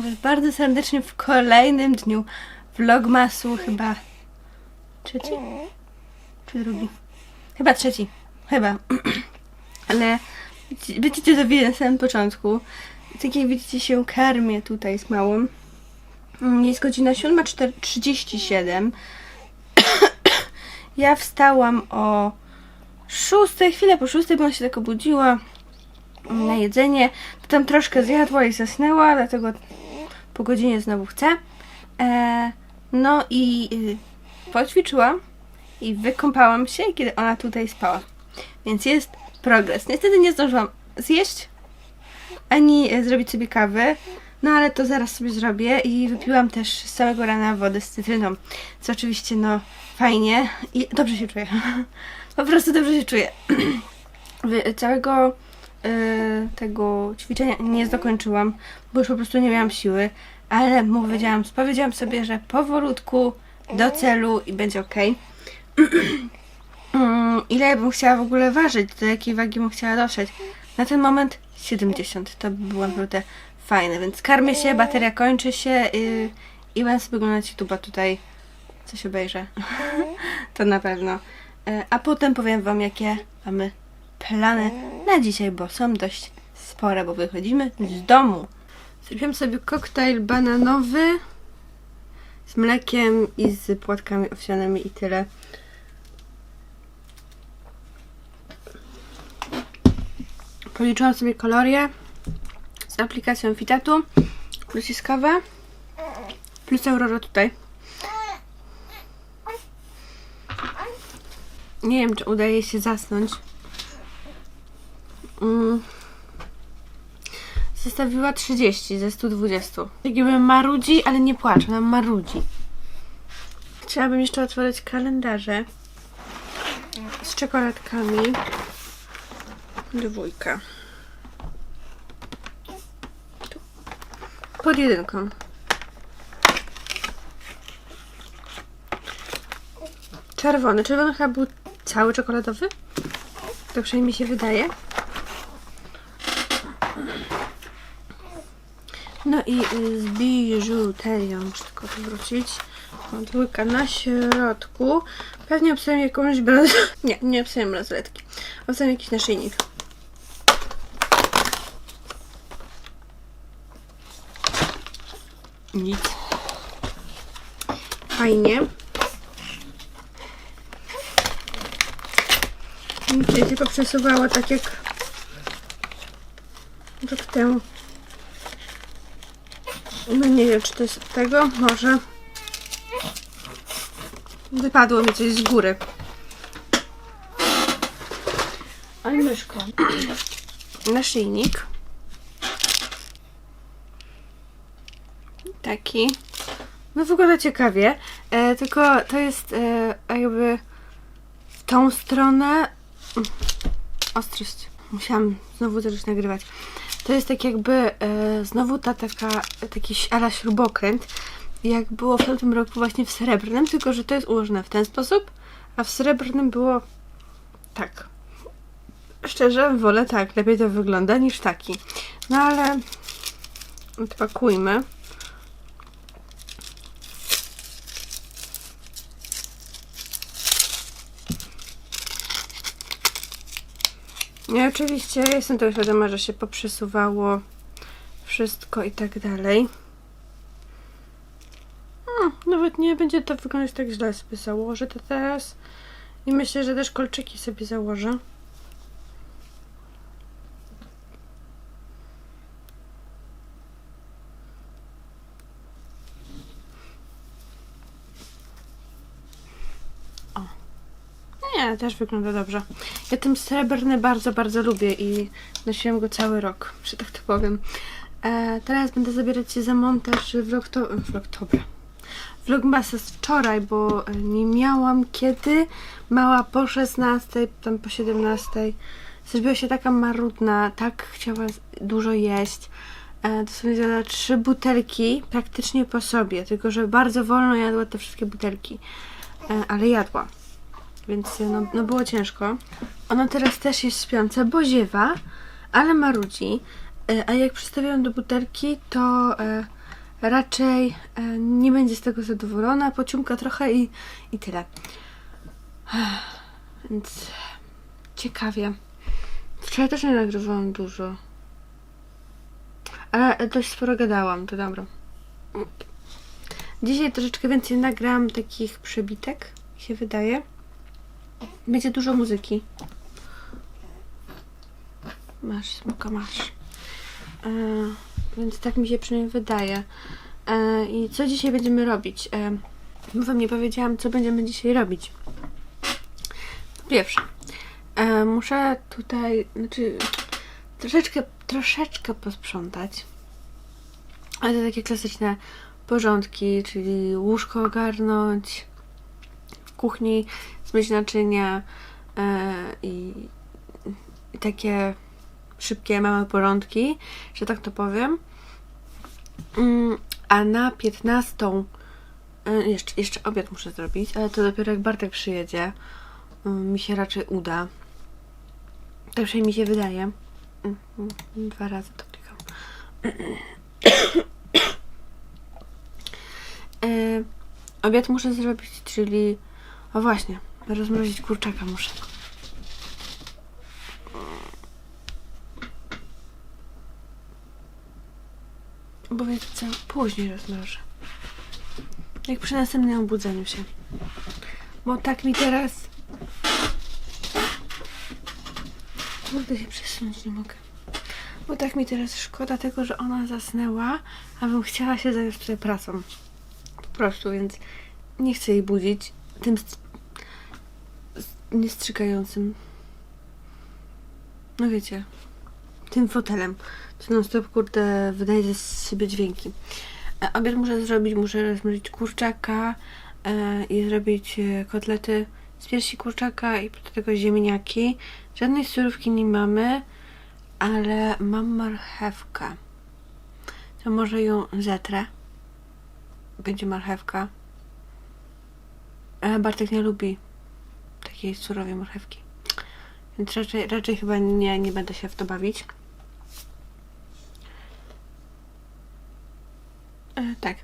Was bardzo serdecznie w kolejnym dniu vlogmasu, chyba trzeci? Czy drugi? Chyba trzeci. Chyba. Ale będziecie to wiedzieć na samym początku. Tak jak widzicie się karmię tutaj z małą. Mm, Jest godzina 7.37. Ja wstałam o 6, chwilę po 6, bo ona się tak obudziła na jedzenie. Potem troszkę zjadła i zasnęła, dlatego po godzinie znowu chcę. E, no i y, poćwiczyłam i wykąpałam się, kiedy ona tutaj spała. Więc jest progres. Niestety nie zdążyłam zjeść ani e, zrobić sobie kawy. No ale to zaraz sobie zrobię i wypiłam też z całego rana wodę z cytryną. Co oczywiście no fajnie i dobrze się czuję. Po prostu dobrze się czuję. Całego tego ćwiczenia nie dokończyłam, bo już po prostu nie miałam siły, ale powiedziałam, powiedziałam sobie, że powolutku do celu i będzie ok. Mm, Ile bym chciała w ogóle ważyć, do jakiej wagi bym chciała dotrzeć? Na ten moment 70. To by było naprawdę fajne, więc karmię się, bateria kończy się yy, i będę sobie oglądać YouTube'a tutaj. Coś obejrzę. to na pewno. E, A potem powiem Wam, jakie mamy plany na dzisiaj, bo są dość spore, bo wychodzimy z domu. Zrobiłam sobie koktajl bananowy z mlekiem i z płatkami owsianymi i tyle. Policzyłam sobie kalorie z aplikacją Fitatu. Plus jest. Plus Aurora tutaj. Nie wiem, czy udaje się zasnąć. Mm. Zostawiła 30 ze 120. Tak jakby marudzi, ale nie płacze, ona marudzi. Chciałabym jeszcze otworzyć kalendarze z czekoladkami. Dwójka. Tu. Pod jedynką. Czerwony. Czerwony chyba był cały czekoladowy? To przynajmniej mi się wydaje. No i y, z biżuterią muszę tylko wrócić. Mam dwójka na środku. Pewnie obstawiam jakąś bransoletkę. Nie, nie obstawiam bransoletki. Obstawiam jakiś naszyjnik. Nic. Fajnie. Nic się poprzesuwało tak jak rok temu. No nie wiem, czy to jest od tego. Może. Wypadło mi coś z góry. Oj, myszko. Naszyjnik. Taki. No wygląda ciekawie. E, tylko to jest e, jakby w tą stronę. Ostrość. Musiałam znowu zacząć nagrywać. To jest tak jakby e, znowu ta taka, taki ala śrubokręt, jak było w tamtym roku właśnie w srebrnym, tylko że to jest ułożone w ten sposób, a w srebrnym było tak. Szczerze, wolę tak, lepiej to wygląda niż taki. No ale odpakujmy. I oczywiście jestem tego świadoma, że się poprzesuwało wszystko i tak dalej. Nawet nie będzie to wyglądać tak źle. Sobie założę to teraz. I myślę, że też kolczyki sobie założę. Też wygląda dobrze. Ja ten srebrny bardzo, bardzo lubię i nosiłam go cały rok, że tak to powiem. E, teraz będę zabierać się za montaż vlogto... vlogtobra. Vlogmasa z wczoraj, bo e, nie miałam kiedy. Mała po 16, tam po 17. Zrobiła się taka marudna, tak chciała dużo jeść. E, to sobie zjadła trzy butelki praktycznie po sobie, tylko że bardzo wolno jadła te wszystkie butelki. E, ale jadła więc no, no było ciężko. Ona teraz też jest śpiąca, bo ziewa, ale marudzi. E, A jak przystawiam do butelki, to e, raczej e, nie będzie z tego zadowolona, pociumka trochę i, i tyle. Więc ciekawie. Wczoraj też nie nagrywałam dużo. Ale dość sporo gadałam, to dobra. Dzisiaj troszeczkę więcej nagram takich przebitek, się wydaje. Będzie dużo muzyki. Masz, smoka masz. E, więc tak mi się przynajmniej wydaje. E, I co dzisiaj będziemy robić? E, wam nie powiedziałam, co będziemy dzisiaj robić. Pierwsze, e, muszę tutaj, znaczy troszeczkę, troszeczkę posprzątać. Ale to takie klasyczne porządki, czyli łóżko ogarnąć, w kuchni zmyć naczynia e, i, takie szybkie, małe porządki, że tak to powiem. Mm, a na 15 e, jeszcze, jeszcze obiad muszę zrobić, ale to dopiero jak Bartek przyjedzie, mm, mi się raczej uda. Tak przynajmniej mi się wydaje. Mm, Dwa razy to klikam. E, obiad muszę zrobić, czyli. O właśnie, rozmrozić kurczaka muszę. Bo wiecie co, później rozmrożę. Jak przy następnym obudzeniu się. Bo tak mi teraz. Kurde się przesunąć nie mogę. Bo tak mi teraz szkoda tego, że ona zasnęła, a bym chciała się zająć tutaj pracą. Po prostu, więc nie chcę jej budzić tym niestrzygającym. No wiecie, tym fotelem, co non stop kurde wydaje z siebie dźwięki. E, Obiad muszę zrobić, muszę rozmrozić kurczaka e, i zrobić e, kotlety z piersi kurczaka i do tego ziemniaki. Żadnej surówki nie mamy, ale mam marchewkę. To może ją zetrę. Będzie marchewka. Ale Bartek nie lubi takiej surowej marchewki. Więc raczej, raczej chyba nie, nie będę się w to bawić. E, tak.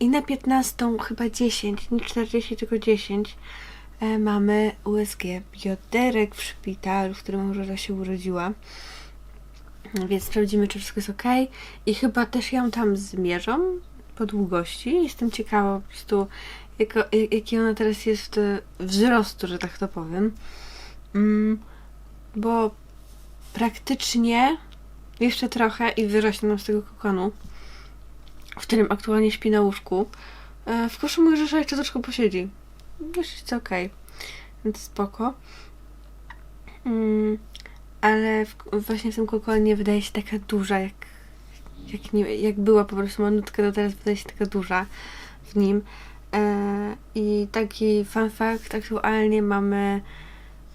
I na 15, chyba 10, nie 40, tylko 10 e, mamy USG bioderek w szpitalu, w którym Aurora się urodziła. Więc sprawdzimy, czy wszystko jest ok. I chyba też ją tam zmierzą po długości. Jestem ciekawa po prostu, jako, jak- jaki ona teraz jest e, wzrostu, że tak to powiem. Mm, bo praktycznie jeszcze trochę i wyrośnie nam z tego kokonu, w którym aktualnie śpi na łóżku. E, W koszu mój że jeszcze troszkę posiedzi. Już jest ok. Więc spoko. Mm, ale w, właśnie w tym kokonie wydaje się taka duża, jak, jak, nie, jak była po prostu malutka, to teraz wydaje się taka duża w nim. E, I taki fun fact, aktualnie mamy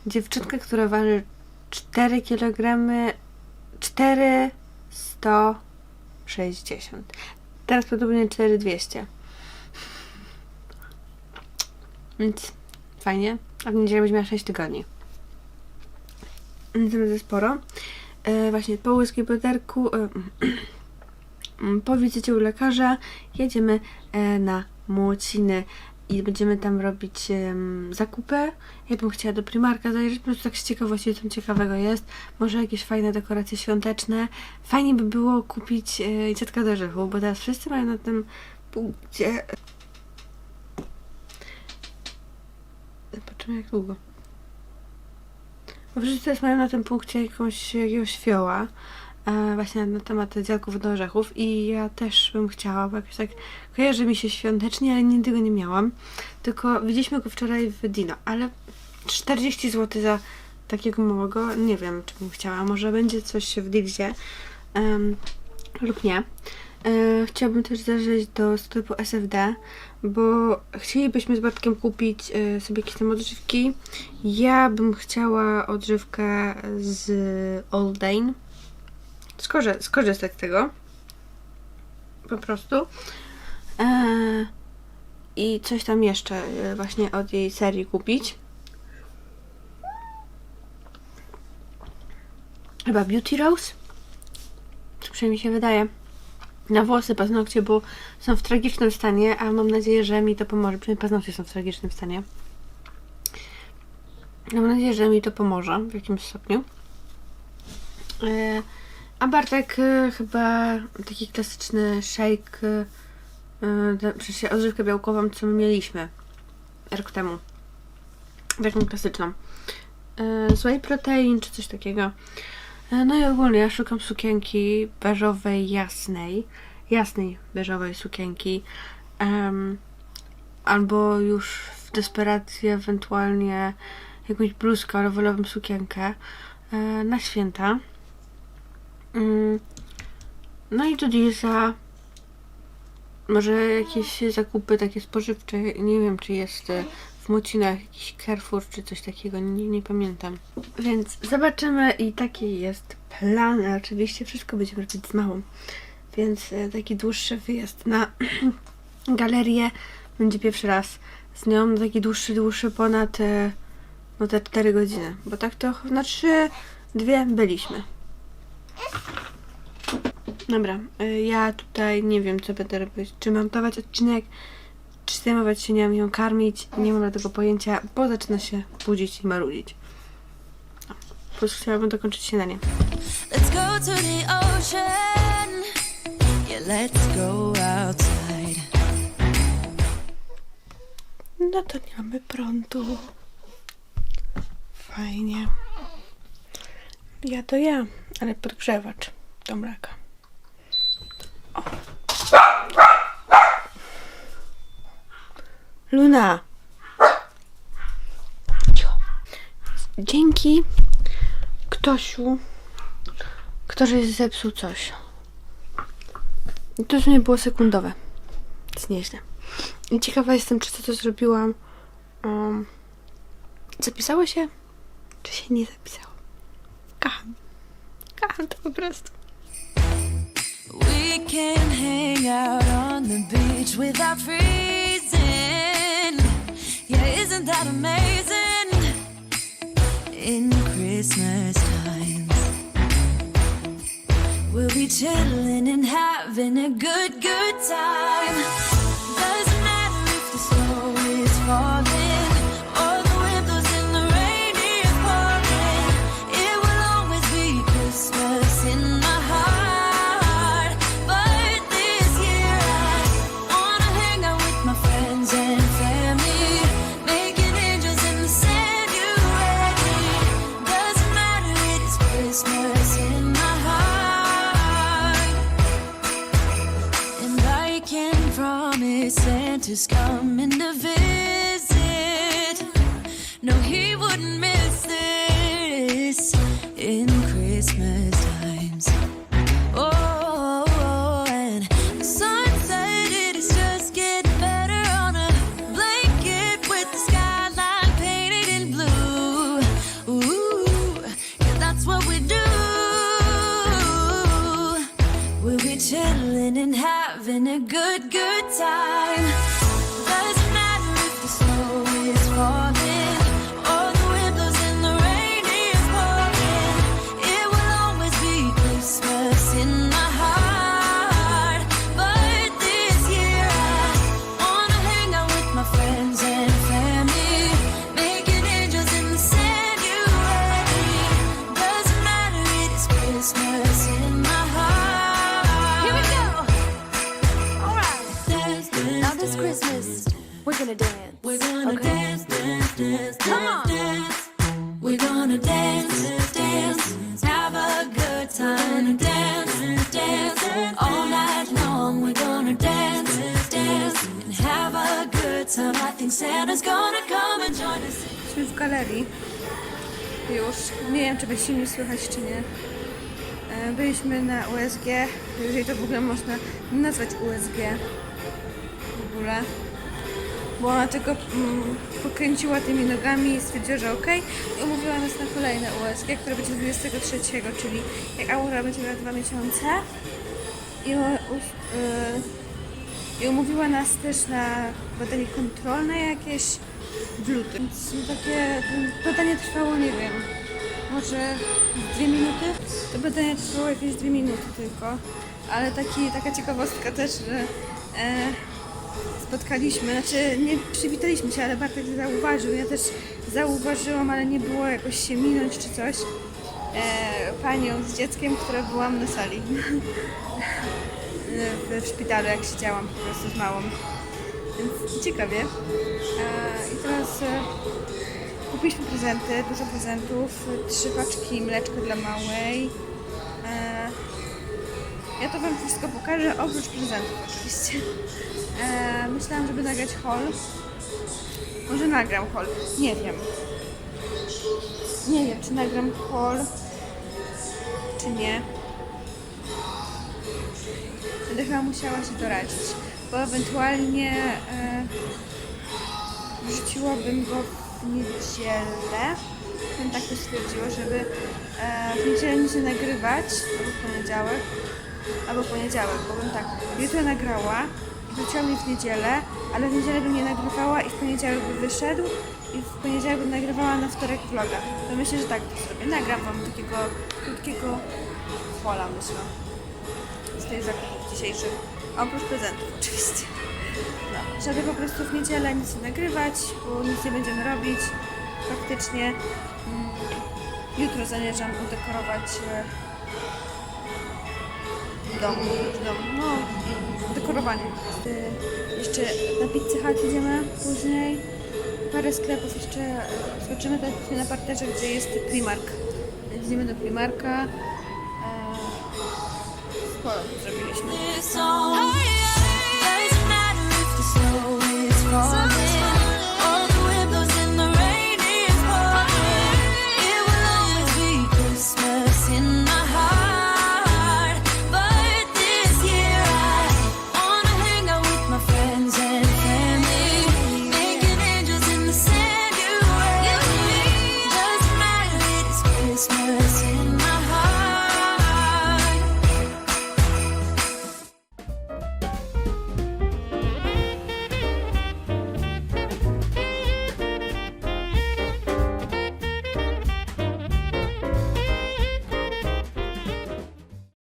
dziewczynkę, która waży 4 kg 460. Teraz podobnie 4200. Więc fajnie. A w niedzielę będzie miała 6 tygodni. Więc naprawdę sporo. E, właśnie po łyskiej boderku, e, po wizycie u lekarza jedziemy e, na Młociny i będziemy tam robić zakupy. Ja bym chciała do Primarka zajrzeć, po prostu tak z ciekawości, co ciekawego jest. Może jakieś fajne dekoracje świąteczne. Fajnie by było kupić e, do orzechu, bo teraz wszyscy mają na tym punkcie... Zobaczymy jak długo. Bo wszyscy teraz mają na tym punkcie jakąś, jakiegoś fioła. Właśnie na temat dziadków do orzechów i ja też bym chciała, bo jakoś tak kojarzy mi się świątecznie, ale nigdy go nie miałam. Tylko widzieliśmy go wczoraj w Dino, ale 40 zł za takiego małego, nie wiem, czy bym chciała. Może będzie coś w Dilzie em, lub nie. E, chciałabym też zajrzeć do sklepu SFD, bo chcielibyśmy z Bartkiem kupić e, sobie jakieś tam odżywki. Ja bym chciała odżywkę z Oldane. Skorze- skorzystać z tego. Po prostu. E, I coś tam jeszcze e, właśnie od jej serii kupić. Chyba Beauty Rose. przynajmniej się wydaje, na włosy, paznokcie, bo są w tragicznym stanie, a mam nadzieję, że mi to pomoże. Przynajmniej paznokcie są w tragicznym stanie. Mam nadzieję, że mi to pomoże w jakimś stopniu. E, A Bartek e, chyba taki klasyczny shake, e, e, przecież odżywkę białkową, co my mieliśmy rok temu. Taką klasyczną. E, Z protein czy coś takiego. E, No i ogólnie ja szukam sukienki beżowej, jasnej. Jasnej beżowej sukienki. Em, albo już w desperacji ewentualnie jakąś bluzkę, ale wolałabym sukienkę na święta. Mm, No i do Dilsa może jakieś zakupy takie spożywcze. Nie wiem, czy jest e, w Mocinach jakiś Carrefour czy coś takiego. Nie, nie pamiętam. Więc zobaczymy i taki jest plan. Oczywiście wszystko będziemy robić z małą. Więc e, taki dłuższy wyjazd na galerię będzie pierwszy raz z nią. Taki dłuższy, dłuższy ponad e, no te 4 godziny. Bo tak to na 3, dwie byliśmy. Dobra, y, ja tutaj nie wiem, co będę robić. Czy montować odcinek, czy zajmować się nią, ją karmić. Nie mam tego pojęcia, bo zaczyna się budzić i marudzić. Po prostu chciałabym dokończyć śniadanie. Let's go to the ocean. Yeah, let's go outside. No to nie mamy prądu. Fajnie. Ja to ja, ale podgrzewacz do mleka. O. Luna. Dzięki Ktosiu, kto żeś zepsuł coś. I to już nie było sekundowe. Jest nieźle. I ciekawa jestem, czy to, co zrobiłam, um, zapisało się, czy się nie zapisało. Kocham. To po prostu. We can hang out on the beach without freezing. Yeah, isn't that amazing? In Christmas times, we'll be chilling and having a good, good time. Doesn't promise Santa's coming to visit. No, he wouldn't miss this in Christmas good, good time. Jesteśmy w galerii. Już. Nie wiem, czy będzie mnie słychać, czy nie. E, Byliśmy na USG, jeżeli to w ogóle można nazwać USG. W ogóle. Bo ona tylko mm, pokręciła tymi nogami i stwierdziła, że okej. I umówiła nas na kolejne USG, które będzie 23, czyli jak Aura będzie miała dwa miesiące. I, u- us- y, I umówiła nas też na badanie kontrolne jakieś w lutym. Więc takie badanie trwało, nie wiem, może dwie minuty. To badanie trwało jakieś dwie minuty tylko. Ale taki, taka ciekawostka też, że e, spotkaliśmy, znaczy nie przywitaliśmy się, ale Bartek zauważył, ja też zauważyłam, ale nie było jakoś się minąć czy coś. E, panią z dzieckiem, która byłam na sali. w, szpitalu, jak siedziałam po prostu z małą. Więc ciekawie. E, I teraz e, kupiliśmy prezenty, dużo prezentów, trzy paczki mleczka dla małej. Ja to Wam wszystko pokażę, oprócz prezentów oczywiście. E, myślałam, żeby nagrać haul. Może nagram haul. Nie wiem. Nie wiem, czy nagram haul, czy nie. Będę chyba musiała się doradzić, bo ewentualnie e, wrzuciłabym go w niedzielę. Tak to stwierdziło, żeby e, w niedzielę nie nagrywać, albo w poniedziałek, albo w poniedziałek, bo bym tak jutro nagrała, wrzuciłam je w niedzielę, ale w niedzielę bym nie nagrywała i w poniedziałek by wyszedł i w poniedziałek bym nagrywała na wtorek vloga. To myślę, że tak to zrobię. Nagram wam takiego krótkiego pola, myślę z tych zakupów dzisiejszych. Oprócz prezentów oczywiście. No, żeby po prostu w niedzielę nic nie nagrywać, bo nic nie będziemy robić. Faktycznie mm, jutro zamierzam udekorować e, dom, dom, no dekorowanie. E, jeszcze na Pizzy Hut idziemy później. Parę sklepów jeszcze e, zobaczymy tak na parterze, gdzie jest Primark. Idziemy do Primarka. E, sporo zrobiliśmy.